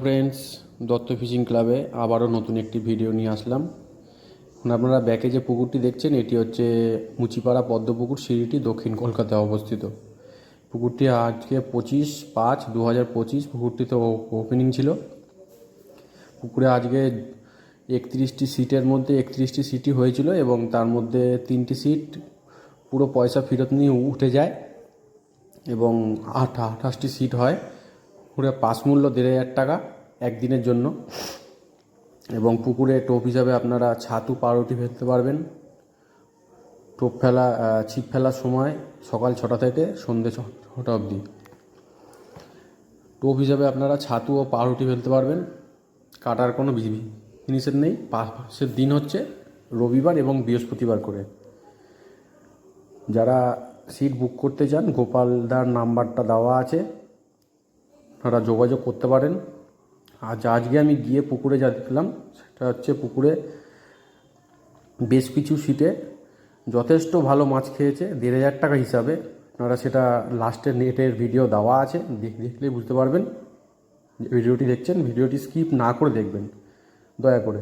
Friends Dutta fishing ক্লাবে আবারও নতুন একটি ভিডিও নিয়ে আসলাম। এখন আপনারা ব্যাকে যে পুকুরটি দেখছেন, এটি হচ্ছে মুচিপাড়া পদ্মপুকুর, সিঁড়িটি দক্ষিণ কলকাতায় অবস্থিত। পুকুরটি আজকে পঁচিশ পাঁচ দু হাজার পঁচিশ পুকুরটিতে ওপেনিং ছিল। পুকুরে আজকে একত্রিশটি সিটের মধ্যে একত্রিশটি সিটই হয়েছিল এবং তার মধ্যে তিনটি সিট পুরো পয়সা ফেরত নিয়ে উঠে যায় এবং আট আঠাশটি সিট হয়। পুরো পাস মূল্য দেড় হাজার টাকা একদিনের জন্য। এবং পুকুরে টোপ হিসাবে আপনারা ছাতু, পাউরুটি ফেলতে পারবেন। টোপ ফেলা ছিপ ফেলার সময় সকাল ছটা থেকে সন্ধ্যে ছটা অবধি। টোপ হিসাবে আপনারা ছাতু ও পাউরুটি ফেলতে পারবেন। কাটার কোনো নিষেধ নেই। পাশের দিন হচ্ছে রবিবার এবং বৃহস্পতিবার করে। যারা সিট বুক করতে চান, গোপালদার নাম্বারটা দেওয়া আছে। আপনারা যোগাযোগ করতে পারেন। আজ, আজকে আমি গিয়ে পুকুরে যা দেখলাম, সেটা হচ্ছে পুকুরে বেশ কিছু সিটে যথেষ্ট ভালো মাছ খেয়েছে, দেড় হাজার টাকা হিসাবে। আপনারা সেটা লাস্টের নেটের ভিডিও দেওয়া আছে, দেখ- দেখলেই বুঝতে পারবেন। ভিডিওটি দেখছেন, ভিডিওটি স্কিপ না করে দেখবেন, দয়া করে।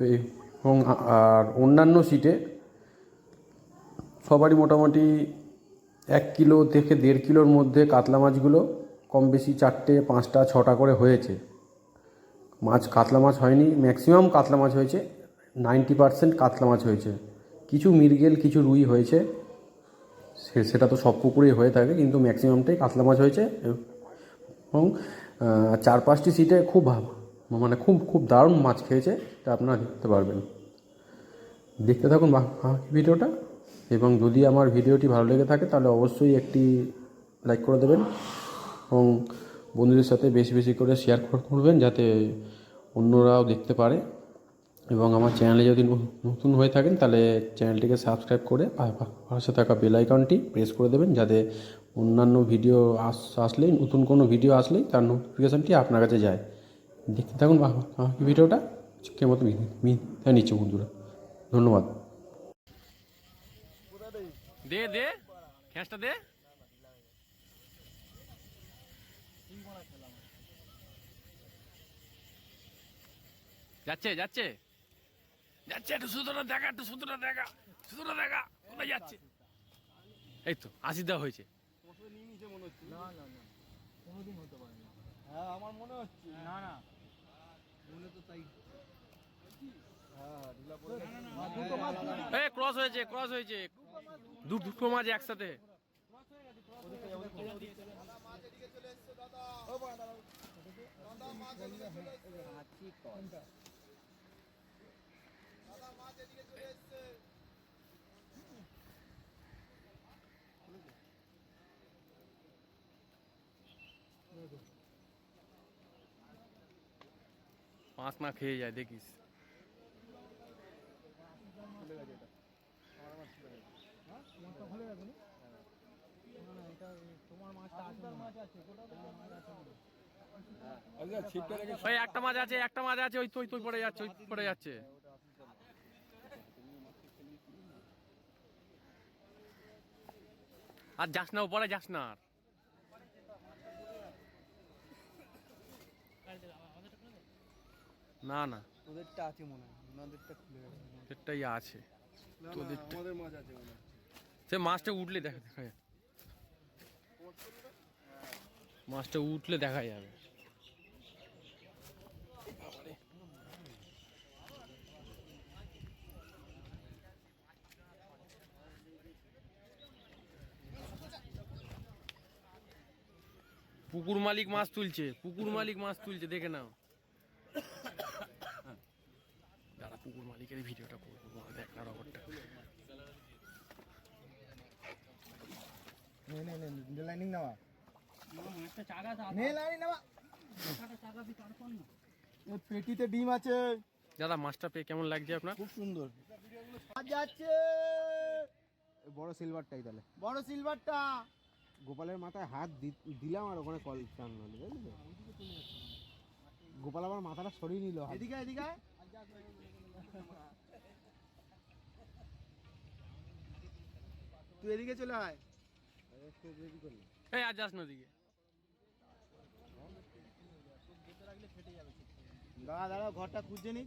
এবং আর অন্যান্য সিটে সবারই মোটামুটি এক কিলো থেকে দেড় কিলোর মধ্যে কাতলা মাছগুলো কম বেশি চারটে, পাঁচটা, ছটা করে হয়েছে। মাছ কাতলা মাছ হয়নি ম্যাক্সিমাম কাতলা মাছ হয়েছে নাইনটি পারসেন্ট কাতলা মাছ হয়েছে। কিছু মিরগেল কিছু রুই হয়েছে। সে- সেটা তো সব পুকুরেই হয়ে থাকে, কিন্তু ম্যাক্সিমামটাই কাতলা মাছ হয়েছে। এবং চার পাঁচটি সিটে খুব মানে খুব খুব দারুণ মাছ খেয়েছে, তা আপনারা দেখতে পারবেন। দেখতে থাকুন ভিডিওটা। এবং যদি আমার ভিডিওটি ভালো লেগে থাকে, তাহলে অবশ্যই একটি লাইক করে দেবেন। এবং বন্ধুদের সাথে বেশি বেশি করে শেয়ার করবেন যাতে অন্যরাও দেখতে পারে। এবং আমার চ্যানেলে যদি নতুন হয়ে থাকেন তাহলে চ্যানেলটিকে সাবস্ক্রাইব করে পাশে থাকা বেল আইকনটি প্রেস করে দেবেন যাতে অন্যান্য ভিডিও আস, আসলেই, নতুন কোনো ভিডিও আসলেই তার নোটিফিকেশানটি আপনার কাছে যায়। দেখতে থাকুন ভিডিওটা কে মতো নিচ্ছে বন্ধুরা। ধন্যবাদ। দে দে খেঁচটা দে। যাচ্ছে যাচ্ছে। যাচ্ছে, একটু সুতোটা দেখা, একটু সুতোটা দেখা। সুতোটা দেখা, কোথায় যাচ্ছে? এই তো আশি দেওয়া হয়েছে। না না এ ক্রস হয়েছে। একসাথে। মাছ না খেয়ে যায় দেখিস। ওই একটা মাছ আছে একটা মাছ আছে ওই তুই তুই পড়ে যাচ্ছে ওই পড়ে যাচ্ছে। আর যাস না উপরে যাস না আর। না না। ওদেরটা আছে মনে হয় ওনাদেরটা খুলে গেছে। ওদেরটাই আছে। তোদের আমাদের মাছ আছে মনে সে মাছটা উঠলে দেখা দেখা যাবে মাছটা উঠলে দেখা যাবে। পুকুর মালিক মাছ তুলছে পুকুর মালিক মাছ তুলছে দেখে নাও। পুকুর মালিকের ভিডিওটা করব দেখ না এ পেটিতে ডিম আছে। দাদা মাছটা পেয়ে কেমন লাগছে আপনার? খুব সুন্দর। যাচ্ছে। বড় সিলভারটাই তাহলে। বড় সিলভারটা গোপালের মাথায় হাত দিলাম আর ওখানে কল চান হলো বুঝলি তো? গোপাল আবার মাথাটা সরিয়ে নিল এদিকে এদিকে তুই এদিকে চলে আয়। এই আর যাস না দাঁড়া দাঁড়া ঘরটা খুঁজছে নি।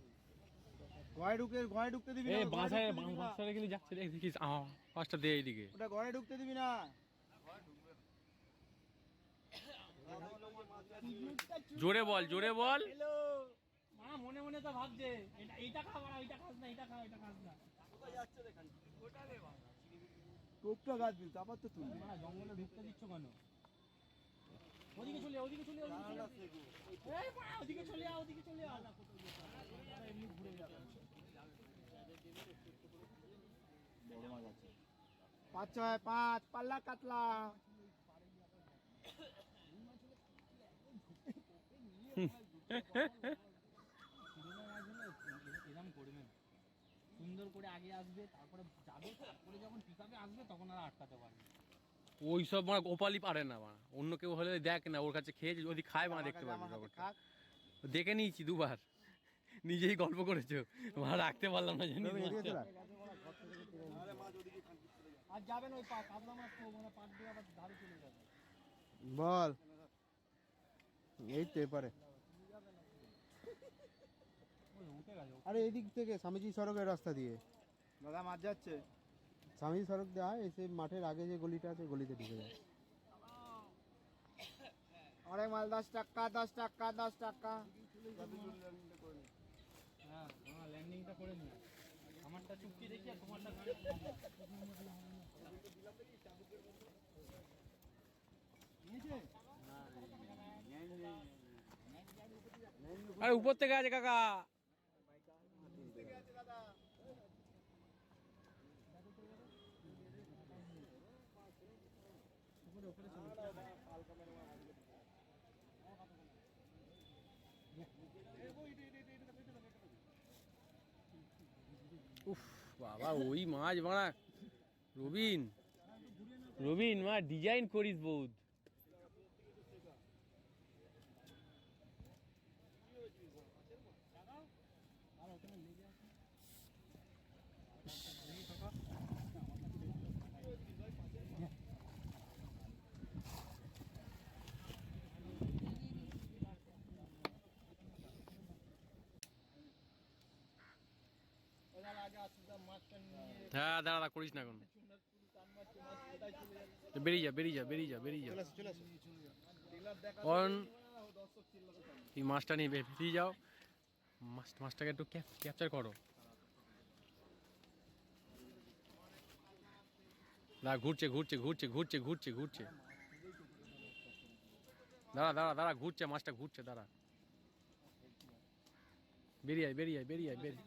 ঘরে ঢুকে ঘরে ঢুকতে দিবি না। বাসায়। বাসায় কিন্তু যাচ্ছে দেখ দেখিস আহ পাঁচটা দে এইদিকে। ওটা ঘরে ঢুকতে দিবি না। জোরে বল জোরে বল মা মনে মনে তো ভাবছে এটা এইটা খাব না এইটা খাস না এটা খা এটা খাস না টোপটা গাছ বিল তারপর তো তুলবি মা জঙ্গলে ঢুকতে দিচ্ছ কেন ওদিকে চলে ওদিকে চলে ওদিকে চলে আয়। ওদিকে চলে আয়, ওদিকে চলে আয়। এমনি ঘুরে যাবে। পাঁচ ছয় পাঁচ পাল্লা কাতলা এরম করবেন সুন্দর করে আগে আসবে তারপরে যাবে তারপরে যখন পিকাপে আসবে তখন আর আটকাতে পারবে ওই সব মানে গোপালই পারে না মানে। অন্য কেউ হলে দেখ না ওর কাছে খেয়ে যদি খায় মানে দেখতে পারবি ব্যাপারটা। দেখে নিয়েছি দুবার। নিজেই গল্প করেছ। মা রাখতে পারলাম না জানি। আর যাবেন ওই মাছ মানে পাট দিয়ে আবার ধারে চলে যাবে। বল। এই তো এপারে। ওই উঠে গেছে আরে এদিক থেকে স্বামীজি সড়কের রাস্তা দিয়ে। দাদা মাছ যাচ্ছে। স্বামীজি সড়ক দিয়ে আয় এসে মাঠের আগে যে গলিটা আছে গলিতে ঢুকে যায়। অনেক মাল দশ টাকা দশ টাকা দশ টাকা। হ্যাঁ হ্যাঁ ল্যান্ডিংটা করে নিয়ে আমারটা চুক্তি দেখি আর তোমারটা আরে উপর থেকে আছে কাকা। উফ বাবা ওই মাছ মারা রবিন। রবিন মা ডিজাইন করিস বহুত। হ্যাঁ দাঁড়া করিস না এখন। বেরিয়ে যা বেরিয়ে যা বেরিয়ে যা বেরিয়ে যা। অন এই মাছটা নিয়ে বেরিয়ে যাও। মাছ মাছটাকে একটু ক্যাপচার করো। না ঘুরছে ঘুরছে ঘুরছে ঘুরছে ঘুরছে ঘুরছে। দাঁড়া দাঁড়া দাঁড়া ঘুরছে মাছটা ঘুরছে দাঁড়া। বেরিয়ে আয় বেরিয়ে আয় বেরিয়ে আয় বেরিয়ে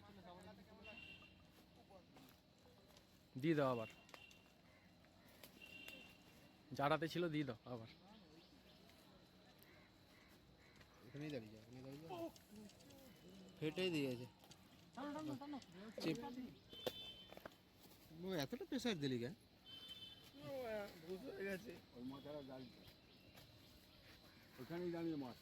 দিয়ে দাও আবার। যারাতে ছিল দিয়ে দাও আবার। এখানেই দাঁড়িয়ে যায় এখানেই দাঁড়িয়ে যায় ফেটেই দিয়েছে। ও এতটা প্রেসার দিলি কে ওখানেই দাঁড়িয়ে মাছ।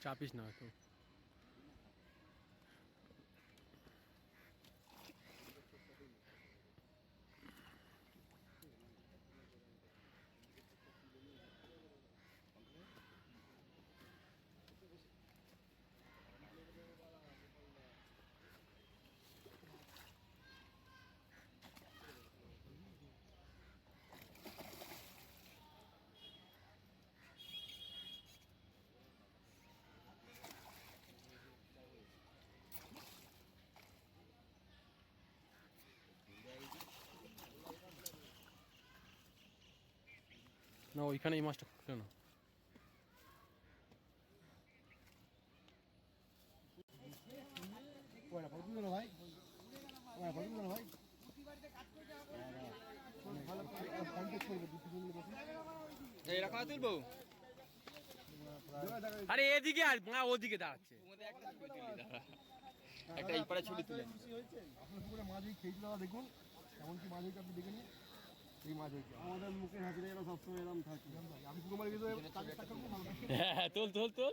চাপিস না তো না ওইখানে এই মাছটা খুলে না তুলবো। আরে এদিকে আর মা ওদিকে দাঁড়াচ্ছে। একটা ছুটি তুলে। আপনার পুকুরে মাছ খেয়েছিল দেখুন। এমন কি মাছ আপনি দেখে নিন। এই মাছ হয়েছে আমাদের মুখের হাসিটা এরকম সবসময় এরকম থাকে আমি হ্যাঁ তোল তোল তোল।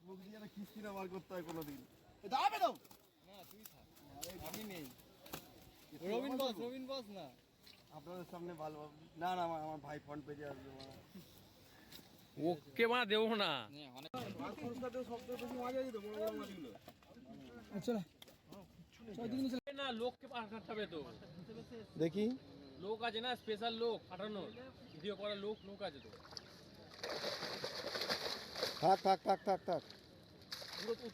মুখ দিয়ে একটা কিস্তি না বার করতে হয় কোনোদিন দাঁড়াবে তো রবিন বস রবিন বস না। আপনাদের সামনে ভালো না না আমার ভাই ফ্রন্ট পেজে আসবে ওকে মা দেবো না। না লোককে পাঠাতে হবে তো। দেখি। লোক আছে না? স্পেশাল লোক পাঠানোর। ভিডিও করার লোক লোক আছে তো। থাক থাক থাক থাক থাক। পুরো তো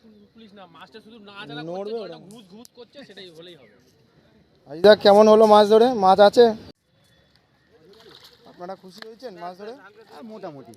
না মাছটা শুধু না জানা নড়বে করছে ঘুষ ঘুষ করছে সেটাই হলেই হবে। আজিদা কেমন হলো মাছ ধরে? মাছ আছে? আপনারা খুশি হয়েছেন মাছ ধরে? মোটামুটি।